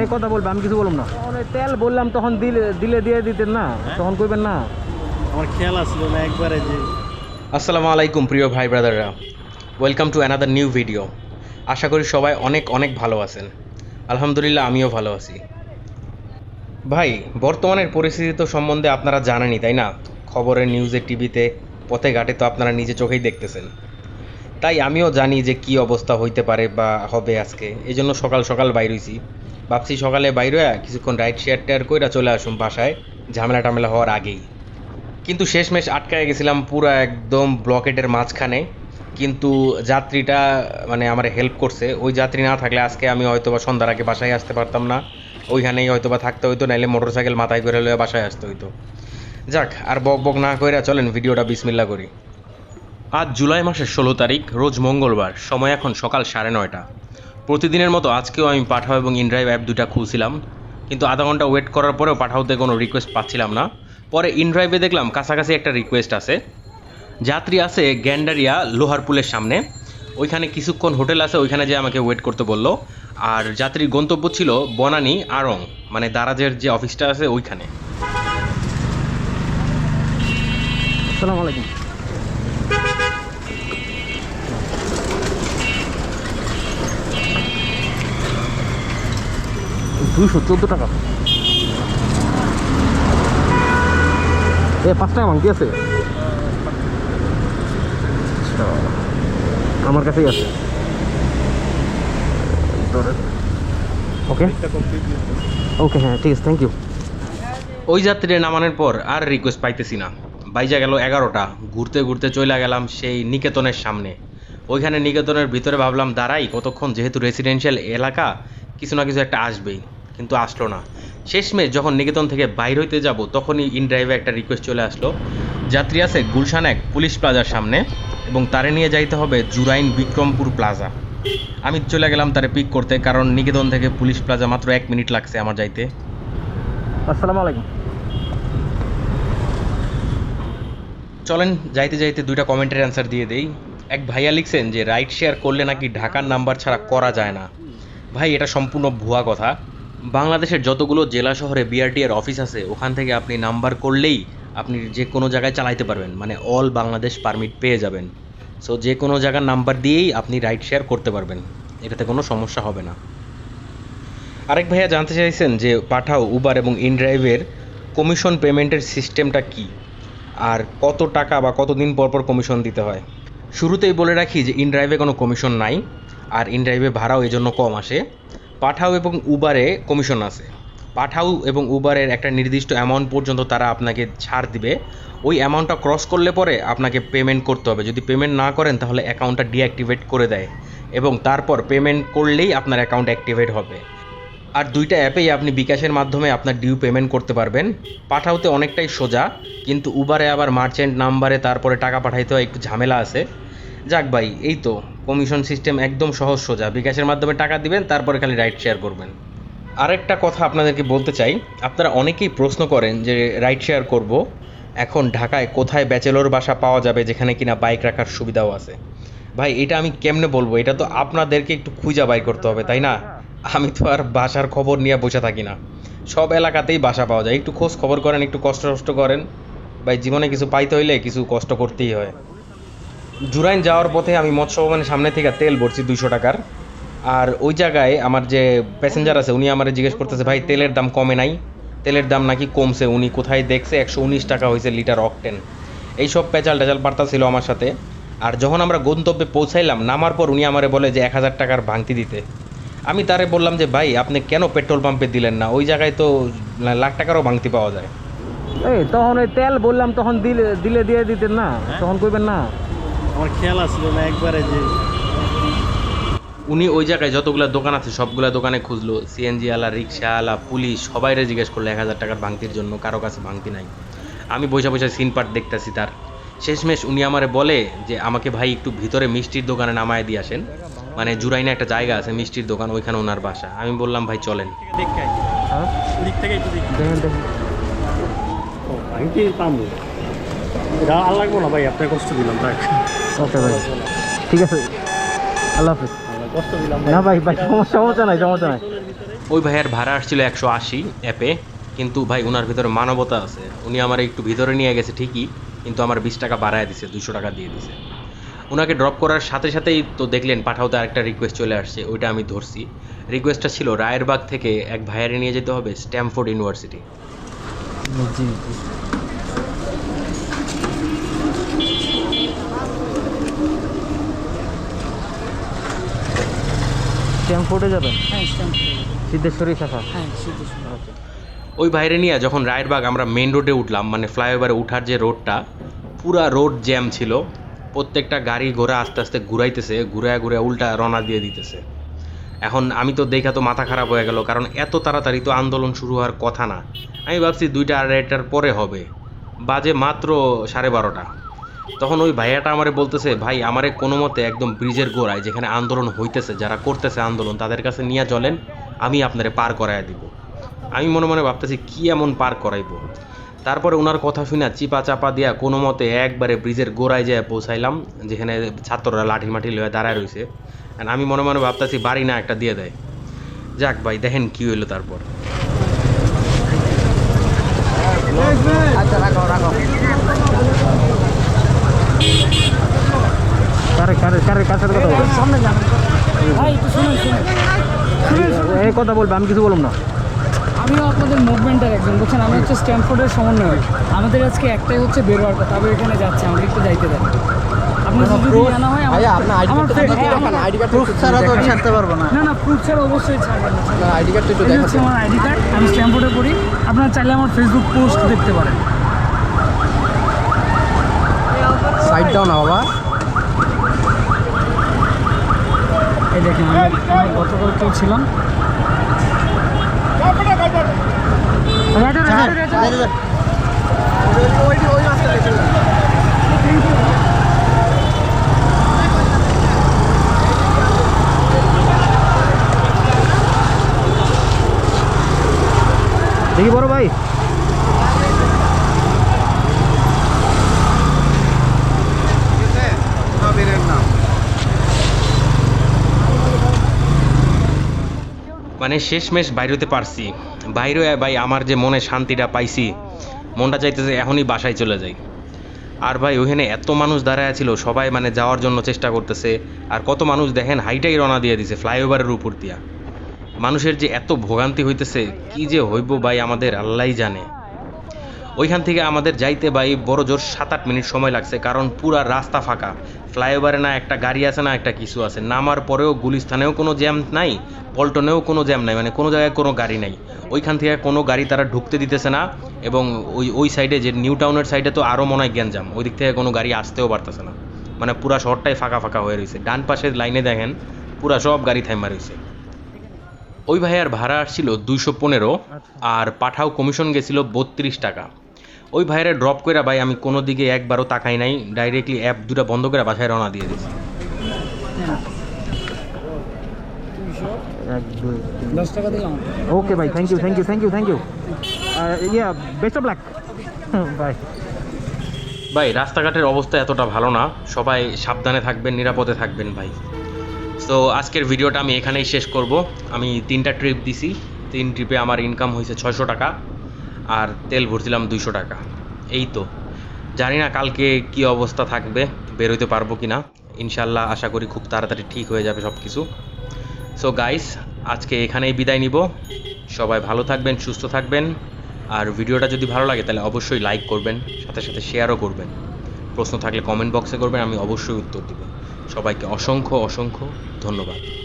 এই কথা বলবে আমি কিছু বললাম না। তেল বললাম তখন দিলে দিলে দিয়ে দিতেন না তখন কইবেন না। আমার খেয়াল আসলো না একবারে যে। আসসালামু আলাইকুম প্রিয় ভাই ব্রাদাররা। Welcome to another new video আশা করি সবাই অনেক অনেক ভালো আছেন। আলহামদুলিল্লাহ আমিও ভালো আছি। ভাই বর্তমানের পরিস্থিতি তো সম্বন্ধে আপনারা জানেনই তাই না? খবরের নিউজে টিভিতে পথে ঘাটে তো আপনারা নিজে চোখেই দেখতেছেন। তাই আমিও জানি যে কি অবস্থা হইতে পারে বা হবে আজকে। এই জন্য সকাল সকাল বাইর হইছি। ভাবছি সকালে বাইর হয়ে কিছুক্ষণ রাইড শেয়ার টেয়ার কইরা চলে আসুন বাসায়, ঝামেলা টামেলা হওয়ার আগেই। কিন্তু শেষমেশ আটকায় গেছিলাম পুরো একদম ব্লকেটের মাঝখানে। কিন্তু যাত্রীটা মানে আমার হেল্প করছে। ওই যাত্রী না থাকলে আজকে আমি হয়তো বা সন্ধ্যার আগে বাসায় আসতে পারতাম না। ওইখানেই হয়তো বা থাকতে হইতো, নাইলে মোটর সাইকেল মাথায় করে লয়ে বাসায় আসতে হইতো। যাক, আর বক বক না কইরা চলেন, ভিডিওটা বিসমিল্লা করি। আজ জুলাই মাসের ষোলো তারিখ, রোজ মঙ্গলবার, সময় এখন সকাল সাড়ে নয়টা। প্রতিদিনের মতো আজকেও আমি পাঠাও এবং ইনড্রাইভ অ্যাপ দুটা খুলছিলাম, কিন্তু আধা ঘণ্টা ওয়েট করার পরেও পাঠাওতে কোনো রিকোয়েস্ট পাচ্ছিলাম না। পরে ইনড্রাইভে দেখলাম কাছাকাছি একটা রিকোয়েস্ট আছে। যাত্রী আছে গ্যান্ডারিয়া লোহারপুলের সামনে। ওইখানে কিছুক্ষণ হোটেল আছে, ওইখানে যে আমাকে ওয়েট করতে বলল। আর যাত্রীর গন্তব্য ছিল বনানী আরং মানে দারাজের যে অফিসটা আছে ওইখানে। আসসালামু আলাইকুম। দুইশো চোদ্দ টাকা। এ পাঁচ টাকা ভাঙতি আছে? আমার কাছেই আছে। ওকে। ওকে হ্যাঁ ঠিক আছে থ্যাংক ইউ ওই যাত্রীরে নামানোর পর আর রিকোয়েস্ট পাইতেছি না। বাইজা গেল এগারোটা। ঘুরতে ঘুরতে চলে গেলাম সেই নিকেতনের সামনে। ওইখানে নিকেতনের ভিতরে ভাবলাম দাঁড়াই কতক্ষণ? যেহেতু রেসিডেন্সিয়াল এলাকা কিছু না কিছু একটা আসবেই। কিন্তু আসলো না। শেষমেশ যখন নিকেতন থেকে বাইর হইতে যাব তখনই ইন ড্রাইভে একটা রিকোয়েস্ট চলে আসলো। যাত্রী আছে গুলশান এক পুলিশ প্লাজার সামনে এবং তারে নিয়ে যাইতে হবে জুরাইন বিক্রমপুর প্লাজা। আমি চলে গেলাম তারে পিক করতে কারণ নিকেতন থেকে পুলিশ প্লাজা মাত্র এক মিনিট লাগছে আমার যাইতে। আসসালামু আলাইকুম। চলেন যাইতে যাইতে দুইটা কমেন্টের অ্যান্সার দিয়ে দেই। এক ভাইয়া লিখছেন যে রাইড শেয়ার করলে নাকি ঢাকার নাম্বার ছাড়া করা যায় না। ভাই এটা সম্পূর্ণ ভুয়া কথা। বাংলাদেশের যতগুলো জেলা শহরে বিআরটি এর অফিস আছে, ওখান থেকে আপনি নাম্বার করলেই আপনি যে কোনো জায়গায় চালাইতে পারবেন মানে অল বাংলাদেশ পারমিট পেয়ে যাবেন। সো যে কোনো জায়গার নাম্বার দিয়েই আপনি রাইড শেয়ার করতে পারবেন। এটাতে কোনো সমস্যা হবে না। আরেক ভাইয়া জানতে চাইছেন যে, পাঠাও উবার এবং ইনড্রাইভের কমিশন পেমেন্টের সিস্টেমটা কী? আর কত টাকা বা কতদিন পর পর কমিশন দিতে হয়? শুরুতেই বলে রাখি যে ইনড্রাইভে কোনো কমিশন নাই, আর ইনড্রাইভে ভাড়াও এই জন্য কম আসে। পাঠাও এবং উবারে কমিশন আছে। পাঠাও এবং উবারের একটা নির্দিষ্ট অ্যামাউন্ট পর্যন্ত তারা আপনাকে ছাড় দিবে। ওই অ্যামাউন্টটা ক্রস করলে পরে আপনাকে পেমেন্ট করতে হবে। যদি পেমেন্ট না করেন, তাহলে অ্যাকাউন্টটা ডিঅ্যাক্টিভেট করে দেয় এবং তারপর পেমেন্ট করলেই আপনার অ্যাকাউন্ট অ্যাক্টিভেট হবে। আর দুইটা অ্যাপেই আপনি বিকাশের মাধ্যমে আপনার ডিউ পেমেন্ট করতে পারবেন। পাঠাওতে অনেকটাই সোজা, কিন্তু উবারে আবার মার্চেন্ট নাম্বারে তারপরে টাকা পাঠাইতে হয় একটু ঝামেলা আছে। যাক ভাই, এই তো। কমিশন সিস্টেম একদম সহজ সোজা। বিকাশের মাধ্যমে টাকা দিবেন, তারপরে খালি রাইড শেয়ার করবেন। আরেকটা কথা আপনাদেরকে বলতে চাই, আপনারা অনেকেই প্রশ্ন করেন যে রাইড শেয়ার করব, এখন ঢাকায় কোথায় ব্যাচেলর বাসা পাওয়া যাবে যেখানে কিনা বাইক রাখার সুবিধাও আছে। ভাই, এটা আমি কেমনে বলব? এটা তো আপনাদেরকে একটু খুঁজা বাইর করতে হবে, তাই না? আমি তো আর বাসার খবর নিয়ে বসে থাকি না। সব এলাকাতেই বাসা পাওয়া যায়। একটু খোঁজ খবর করেন, একটু কষ্ট কষ্ট করেন। ভাই, জীবনে কিছু পাইতে হইলে কিছু কষ্ট করতেই হয়। জুরাইন যাওয়ার পথে আমি মৎস্য ভবনের সামনে থেকে তেল ভরছি দুইশো টাকার। আর ওই জায়গায় আমার যে প্যাসেঞ্জার আছে উনি আমার জিজ্ঞেস করতেছে ভাই তেলের দাম কমে নাই। তেলের দাম নাকি কমছে? উনি কোথায় দেখছে? একশো উনিশ টাকা হয়েছে লিটার অকটেন। এইসব পেঁচাল টেচাল বার্তা ছিল আমার সাথে। আর যখন আমরা গন্তব্যে পৌঁছাইলাম নামার পর উনি আমারে বলে যে এক হাজার টাকার ভাঙতি দিতে। আমি তারে বললাম যে ভাই আপনি কেন পেট্রোল পাম্পে দিলেন না? ওই জায়গায় তো লাখ টাকারও ভাঙতি পাওয়া যায়। এই তখন ওই তেল বললাম তখন দিলে দিলে দিয়ে দিতেন না। তখন কইবেন না। আমার খেয়াল আসলো না একবারে যে উনি ওই জায়গায় যতগুলো দোকান আছে সবগুলো দোকানে খুঁজলো। সিএনজি আলা রিক্সাওয়ালা পুলিশ সবাইরে জিজ্ঞেস করল এক হাজার টাকার ভাঙতির জন্য কারও কাছে ভাঙতি নাই। আমি বসে বসে সিন পার্ট দেখতেছি তার। শেষমেশ উনি আমারে বলে যে আমাকে ভাই একটু ভিতরে মিষ্টির দোকানে নামায় দিয়ে আসেন। মানে জুরাইনে একটা জায়গা আছে মিষ্টির দোকান ওইখানে ওনার বাসা। আমি বললাম ভাই চলেন। দেখে হ্যাঁ দিক থেকে একটু দেখি দেখেন দেখেন। আর লাগবো না ভাই আপনার কষ্ট দিলাম তাই ওকে ভাই। ঠিক আছে। আল্লাহ হাফিজ। কষ্ট দিলাম না ভাই ভাই সমস্যা সমস্যা নাই সমস্যা নাই। ওই ভাইয়ের ভাড়া আসছিল একশো আশি অ্যাপে কিন্তু ভাই ওনার ভিতরে মানবতা আছে। উনি আমার একটু ভিতরে নিয়ে গেছে ঠিকই কিন্তু আমার বিশ টাকা বাড়ায় দিছে দুশো টাকা দিয়ে দিছে। ওনাকে ড্রপ করার সাথে সাথেই তো দেখলেন পাঠাওতে আরেকটা রিকোয়েস্ট চলে আসছে ওইটা আমি ধরছি। রিকোয়েস্টটা ছিল রায়েরবাগ থেকে এক ভাইয়ারে নিয়ে যেতে হবে স্ট্যামফোর্ড ইউনিভার্সিটি। জি। যাবেন? হ্যাঁ স্ট্যাম্প সিদ্ধেশ্বরী শাখা? হ্যাঁ সিদ্ধেশ্বর। আচ্ছা। ওই বাইরে নিয়ে যখন রায়েরবাগ আমরা মেন রোডে উঠলাম মানে ফ্লাইওভারে উঠার যে রোডটা পুরা রোড জ্যাম ছিল। প্রত্যেকটা গাড়ি ঘোড়া আস্তে আস্তে ঘুরাইতেছে ঘুরায় ঘুরে উল্টা রওনা দিয়ে দিতেছে। এখন আমি তো দেখা তো মাথা খারাপ হয়ে গেল কারণ এত তাড়াতাড়ি তো আন্দোলন শুরু হওয়ার কথা না। আমি ভাবছি দুইটা আড়াইটার পরে হবে। বাজে মাত্র সাড়ে বারোটা। তখন ওই ভাইয়াটা আমারে বলতেছে, ভাই, আমারে কোনো মতে একদম ব্রিজের গোড়ায় যেখানে আন্দোলন হইতেছে, যারা করতেছে আন্দোলন, তাদের কাছে নিয়ে চলেন, আমি আপনারে পার করায় দিব। আমি মনে মনে ভাবতেছি, কি এমন পার করাইবো? তারপরে ওনার কথা শুনে চিপা চাপা দিয়া কোনো মতে একবারে ব্রিজের গোড়ায় যেয়ে পৌঁছাইলাম, যেখানে ছাত্ররা লাঠি মাঠি লয়ে দাঁড়ায় রয়েছে আর আমি মনে মনে ভাবতেছি, বাড়ি না একটা দিয়ে দেয়। যাক ভাই, দেখেন কি হইল তারপর আচ্ছা রাখো রাখো কথা এই কথা বলবে আমি কিছু বললাম না। আমিও আপনাদের মুভমেন্টের একজন। বুঝছেন আমি হচ্ছে স্ট্যাম্পফোর্ডের সমন্বয় আমাদের আজকে একটাই হচ্ছে বেরোয়ার কথা। আমি এখানে যাচ্ছি আমাকে একটু যাইতে দেন। আপনার যদি জানা আমার আমার friend- আমার- প্রুফ ছাড়া তো ছাড়তে পারব না। না না প্রুফ ছাড়া অবশ্যই ছাড়বেন আইডি কার্ডটা একটু হচ্ছে আমার আইডি কার্ড আমি স্ট্যাম্পফোর্ডে পড়ি। আপনারা চাইলে আমার ফেসবুক পোস্ট দেখতে পারেন। সাইড দাও না বাবা। দেখেন আমি আমি গতকাল কেউ ছিলাম। দেখি বড় ভাই। মানে শেষমেশ বাইরেতে পারছি। বাইরে ভাই, আমার যে মনে শান্তিটা পাইছি, মনটা চাইতেছে এখনই বাসায় চলে যাই। আর ভাই, ওখানে এত মানুষ দাঁড়ায় ছিল সবাই মানে যাওয়ার জন্য চেষ্টা করতেছে, আর কত মানুষ দেখেন, হাইটাই রওনা দিয়ে দিছে ফ্লাইওভারের উপর দিয়া। মানুষের যে এত ভোগান্তি হইতেছে, কি যে হইব ভাই আমাদের, আল্লাহই জানে। ওইখান থেকে আমাদের যাইতে ভাই বড় জোর সাত আট মিনিট সময় লাগছে কারণ পুরা রাস্তা ফাঁকা। ফ্লাইওভারে না একটা গাড়ি আছে না একটা কিছু আছে। নামার পরেও গুলিস্থানেও কোনো জ্যাম নাই পল্টনেও কোনো জ্যাম নাই মানে কোনো জায়গায় কোনো গাড়ি নাই। ওইখান থেকে কোনো গাড়ি তারা ঢুকতে দিতেছে না এবং ওই ওই সাইডে যে নিউ টাউনের সাইডে তো আরও মনে হয় গ্যাঞ্জাম ওই দিক থেকে কোনো গাড়ি আসতেও পারতেছে না। মানে পুরা শহরটাই ফাঁকা ফাঁকা হয়ে রয়েছে। ডান পাশের লাইনে দেখেন পুরা সব গাড়ি থাইমা রয়েছে। ওই ভাইয়ার ভাড়া আসছিল দুইশো পনেরো আর পাঠাও কমিশন গেছিল বত্রিশ টাকা। ওই ভাইয়ারে ড্রপ করে ভাই আমি কোনো দিকে একবারও তাকাই নাই ডাইরেক্টলি অ্যাপ দুটা বন্ধ করে বাসায় রওনা দিয়ে দিলাম। ওকে ভাই thank you thank you thank you thank you yeah best of luck bye ভাই রাস্তাঘাটের অবস্থা এতটা ভালো না সবাই সাবধানে থাকবেন নিরাপদে থাকবেন ভাই। সো আজকের ভিডিওটা আমি এখানেই শেষ করব। আমি তিনটা ট্রিপ দিছি তিন ট্রিপে আমার ইনকাম হয়েছে ছয়শো টাকা। আর তেল ভরছিলাম দুইশো টাকা। এই তো। জানি না কালকে কি অবস্থা থাকবে, বেরোতে পারব কি না ইনশাল্লাহ আশা করি খুব তাড়াতাড়ি ঠিক হয়ে যাবে সব কিছু সো গাইস আজকে এখানেই বিদায় নিব। সবাই ভালো থাকবেন, সুস্থ থাকবেন। আর ভিডিওটা যদি ভালো লাগে তাহলে অবশ্যই লাইক করবেন, সাথে সাথে শেয়ারও করবেন। প্রশ্ন থাকলে কমেন্ট বক্সে করবেন, আমি অবশ্যই উত্তর দেব। সবাইকে অসংখ্য অসংখ্য ধন্যবাদ।